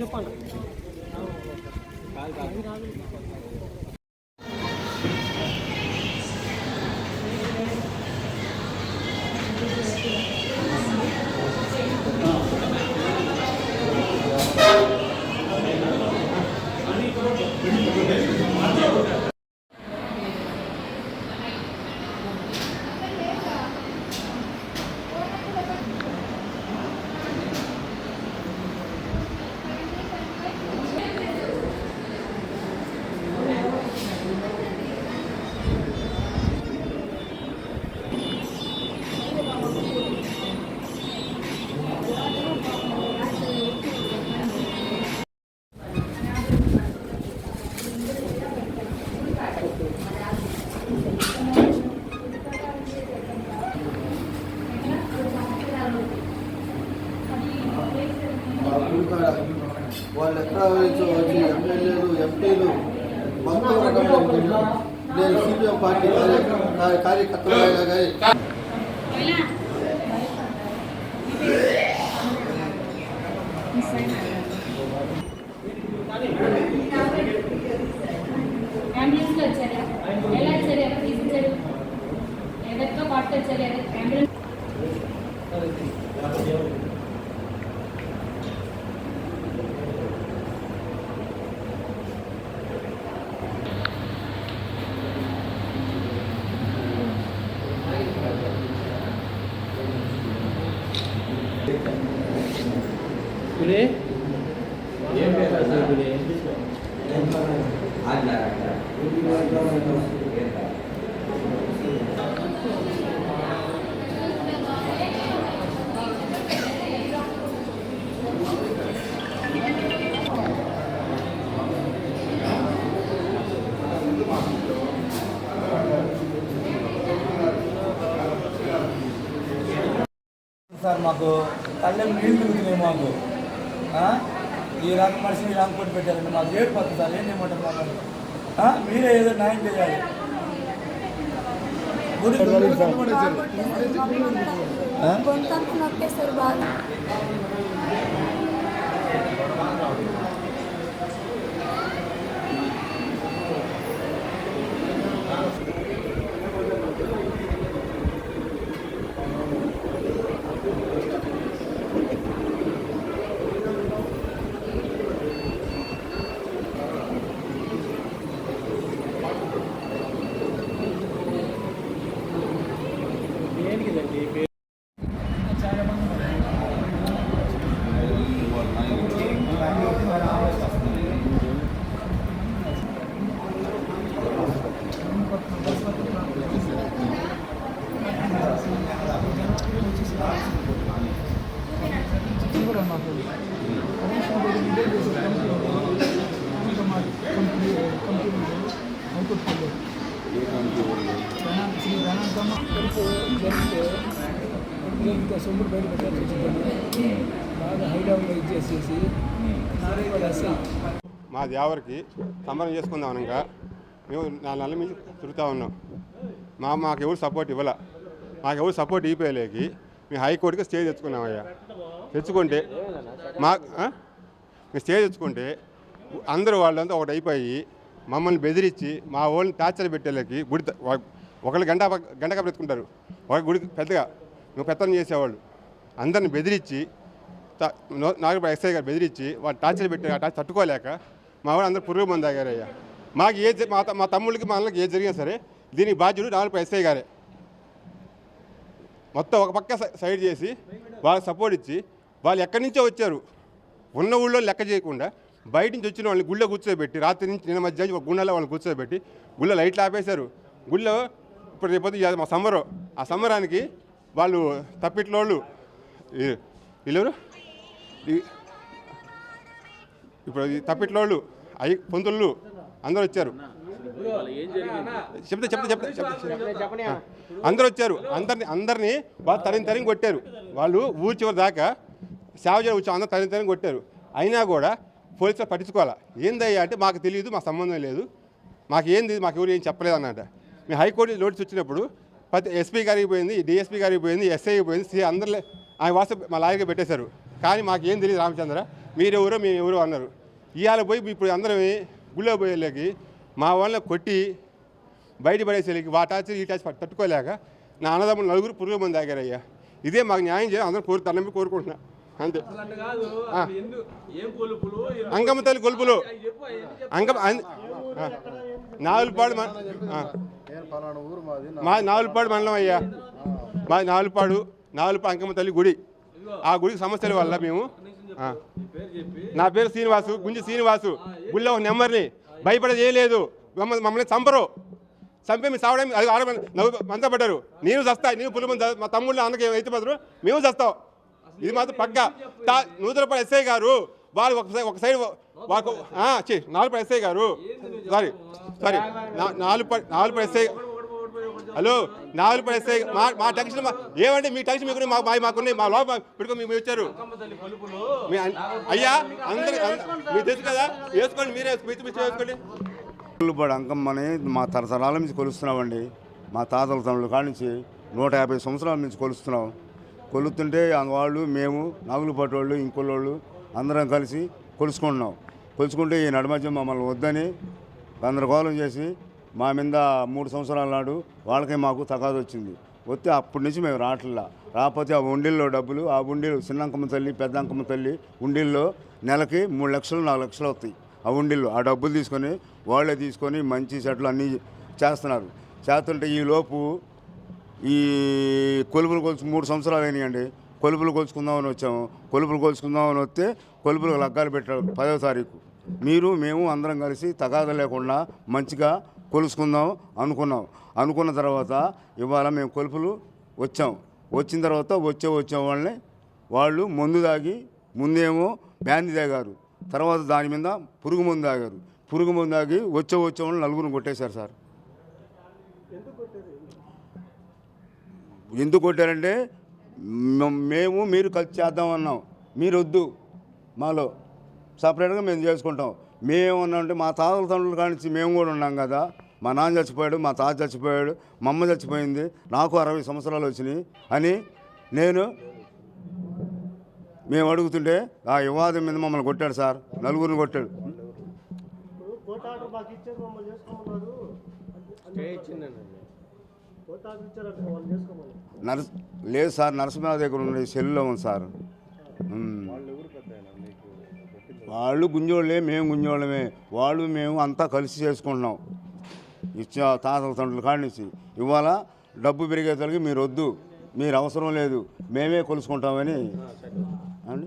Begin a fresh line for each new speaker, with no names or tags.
చెప్పండి.
ఇక్కడ వాళ్ళు ఎక్కడ నుంచి వచ్చి ఎమ్మెల్యేలు ఎంపీలు మొత్తం నేను సిపిఎం పార్టీ కార్యకర్తలుగా కానీ
అంబులెన్స్లో వచ్చారా? ఎలా వచ్చారు? ఎవరు తీసుకొచ్చారు? ఎవరితో పాటు వచ్చారు? ఎవరు అంబులెన్స్
సార్ మాకు కళ్ళెం నీళ్ళు తిరుగుతున్నాయి మాకు ఆ? ఈ రంగు మనిషిని రంగు కొట్టి పెట్టారండి మాకు ఏడు పడుతుంది సార్ ఏం చేయమంటారు మాకు ఆ? మీరే ఏదో న్యాయం చేయాలి గుడి- ఆ?
గొంతంతా
ఇంకా సొమ్ముడు బయట పెట్టాల్సి బాగా హై ఇచ్చేసేసి
మా దేవరికి సంబరం చేసుకుందాం అనగా మేము నాలుగు నెలల మించి తిరుగుతూ ఉన్నాం. మా మాకు ఎవరు సపోర్ట్ ఇవ్వాల. మాకు ఎవరు సపోర్ట్ ఇవ్వలేకి మేము హైకోర్టుకి స్టే తెచ్చుకున్నామయ్యా. తెచ్చుకుంటే మా మేము స్టే తెచ్చుకుంటే అందరూ వాళ్ళంతా ఒకటి అయిపోయి మమ్మల్ని బెదిరించి మా వాళ్ళని టార్చర్ పెట్టేళ్ళకి గుడి ఒకళ్ళు గంట ప- గంట ఒక గుడి పెద్దగా నువ్వు పెత్తనం చేసేవాళ్ళు. అందరిని బెదిరించి త- ఎస్ఐ గారు బెదిరించి వాళ్ళు టార్చర్ పెట్టి ఆ టార్చర్ తట్టుకోలేక మా వాళ్ళు అందరూ పురుగు మంది తాగారయ్యా. మాకు ఏ మా మా తమ్ముళ్ళకి మా అన్నకి ఏ జరిగినా సరే దీనికి బాధ్యుడు నాగపూర్ ఎస్ఐ గారే. మొత్తం ఒక పక్క సైడ్ చేసి వాళ్ళకి సపోర్ట్ ఇచ్చి వాళ్ళు ఎక్కడి నుంచో వచ్చారు. ఉన్న ఊళ్ళో లెక్క చేయకుండా బయట నుంచి వచ్చిన వాళ్ళని గుళ్ళో కూర్చోబెట్టి రాత్రి నుంచి నిన్న మధ్య ఒక గుండెలో వాళ్ళని కూర్చోబెట్టి గుళ్ళో లైట్లు ఆపేశారు. గుళ్ళో ఇప్పుడు రేపొద్దు మా సమ్మరు ఆ సమ్మరానికి వాళ్ళు తప్పిట్లోళ్ళు వీళ్ళెవరు? ఇప్పుడు తప్పిట్లోళ్ళు అయ్యి పొంతుళ్ళు అందరూ వచ్చారు. చెప్తే చెప్తే చెప్తే అందరూ వచ్చారు. అందరిని అందరినీ వాళ్ళు తరిని తరిని కొట్టారు. వాళ్ళు ఊరి చివరి దాకా సేవ చేయడం వచ్చి అందరూ తరిని తరిని కొట్టారు. అయినా కూడా పోలీసులు పట్టించుకోవాలా? ఏందయ్యా అంటే మాకు తెలియదు మాకు సంబంధం లేదు. మాకు ఏంది మాకు ఎవరు ఏం చెప్పలేదు అన్నమాట. మీ హైకోర్టు నోటీస్ వచ్చినప్పుడు ప్రతి ఎస్పీ గారికి పోయింది డిఎస్పీ గారికి పోయింది ఎస్ఐకి పోయింది సి అందరిలో ఆయన వాస్తు మా లాయర్కి పెట్టేశారు. కానీ మాకేం తెలియదు రామచంద్ర మీరెవరో మేము ఎవరో అన్నారు. ఇవాళ పోయి ఇప్పుడు అందరం గుళ్ళో పోయేళ్ళకి మా వాళ్ళని కొట్టి బయట పడేసేళ్ళకి వాటాచి టార్చర్ ఈ తట్టుకోలేక నా అన్నదమ్ములు నలుగురు పురుగుల మంది తాగారయ్యా. ఇదే మాకు న్యాయం చేయాలి అందరూ కోరు తనమి కోరుకుంటున్నా. అంతే. అంగమ్మ తల్లి కొలుపులు. అంగమ్మ. నాలుగుపాడు మ- నాలుగుపాడు మండలం అయ్యా. మా నాలుగుపాడు నాలుగు అంకమ్మ తల్లి గుడి. ఆ గుడికి సమస్యల వల్ల మేము. నా పేరు శ్రీనివాసు గుంజి శ్రీనివాసు. గుళ్ళో ఒక నెంబర్ని. భయపడ చేయలేదు. మమ్మల్ని మమ్మల్ని చంపరు. చంపి మీ సావడం అది ఆడ నవ్వు మంచబడ్డారు నేను చస్తా నేను పులి మంది మా తమ్ముళ్ళు అన్నకి అయితే బదులు మేము చస్తాం. ఇది మాత్రం పక్క. నూతలపల్లి ఎస్ఐ గారు వాళ్ళు ఒక సైడ్ ఒక సైడ్ వాళ్ళకు నాలుగు ఎస్ఐ గారు. సారీ సారీ నాలుగు నాలుగు ఎస్ఐ హలో నాలుగు పడి ఎస్ఐ మా మా టెన్షన్ మా- ఏమంటే మీ టెన్షన్ మీకు మా మాకున్నాయి మా లోపల పెట్టుకొని మీకు వచ్చారు. మీ అయ్యా అందరి మీరు తెలుసు కదా వేసుకోండి మీరే మిచ్చి మిచ్చి వేసుకోండి.
కొల్లుపాడు అంకమ్మని మా తరతరాల నుంచి కొలుస్తున్నామండి. మా తాతల తమ్ముడు కాడి నుంచి నూట యాభై సంవత్సరాల నుంచి కొలుస్తున్నాం. కొలుతుంటే వాళ్ళు మేము నాగులపాటి వాళ్ళు ఇంకోళ్ళు అందరం కలిసి కొలుసుకుంటున్నాం. కొలుసుకుంటే ఈ నడుమధ్య మమ్మల్ని వద్దని గందరగోళం చేసి మా మీద మూడు సంవత్సరాల నాడు వాళ్ళకే మాకు తగాదు వచ్చింది. వస్తే అప్పటి నుంచి మేము రావట్లా. రాకపోతే ఆ ఉండీల్లో డబ్బులు ఆ ఉండీలు చిన్న అంకమ్మ తల్లి పెద్ద అంకమ్మ తల్లి ఉండీల్లో నెలకి మూడు లక్షలు నాలుగు లక్షలు వస్తాయి. ఆ ఉండీల్లో ఆ డబ్బులు తీసుకొని వాళ్ళే తీసుకొని మంచి చెట్లు అన్నీ చేస్తున్నారు. చేస్తుంటే ఈ లోపు ఈ కొలుపులు కొలుసు మూడు సంవత్సరాలు అయినాయండి. కొలుపులు కొలుచుకుందామని వచ్చాము. కొలుపులు కొలుచుకుందామని వస్తే కొలుపులకు లగ్గాలు పెట్టారు పదో తారీఖు. మీరు మేము అందరం కలిసి తగాద లేకుండా మంచిగా కొలుసుకుందాం అనుకున్నాం. అనుకున్న తర్వాత ఇవాళ మేము కొలుపులు వచ్చాం. వచ్చిన తర్వాత వచ్చే వచ్చే వాళ్ళని వాళ్ళు మందు తాగి ముందేమో బ్యాంది తాగారు. తర్వాత దాని మీద పురుగు మందు తాగారు. పురుగు మందు తాగి వచ్చే వచ్చే వాళ్ళు నలుగురు కొట్టేశారు సార్. ఎందుకు కొట్టారంటే మేము మీరు కలిసి చేద్దామన్నాం మీరు వద్దు మాలో సపరేట్గా మేము చేసుకుంటాం. మేమేమన్నామంటే మా తాతల తండ్రుల కానించి మేము కూడా ఉన్నాం కదా. మా నాన్న చచ్చిపోయాడు మా తాత చచ్చిపోయాడు మా అమ్మ చచ్చిపోయింది నాకు అరవై సంవత్సరాలు వచ్చినాయి అని నేను మేము అడుగుతుంటే ఆ వివాదం మీద మమ్మల్ని కొట్టాడు సార్. నలుగురిని కొట్టాడు. నర్స్ లేదు సార్ నరసింహ దగ్గర ఉన్న సెల్లో ఉంది సార్. వాళ్ళు గుంజోళ్ళే మేము గుంజోళ్ళమే. వాళ్ళు మేము అంతా కలిసి చేసుకుంటున్నాం. ఇచ్చా తాతల తండ్రుల కాడి నుంచి. ఇవాళ డబ్బు పెరిగేసరికి మీరు వద్దు. మీరు అవసరం లేదు. మేమే కొలుసుకుంటామని. అండి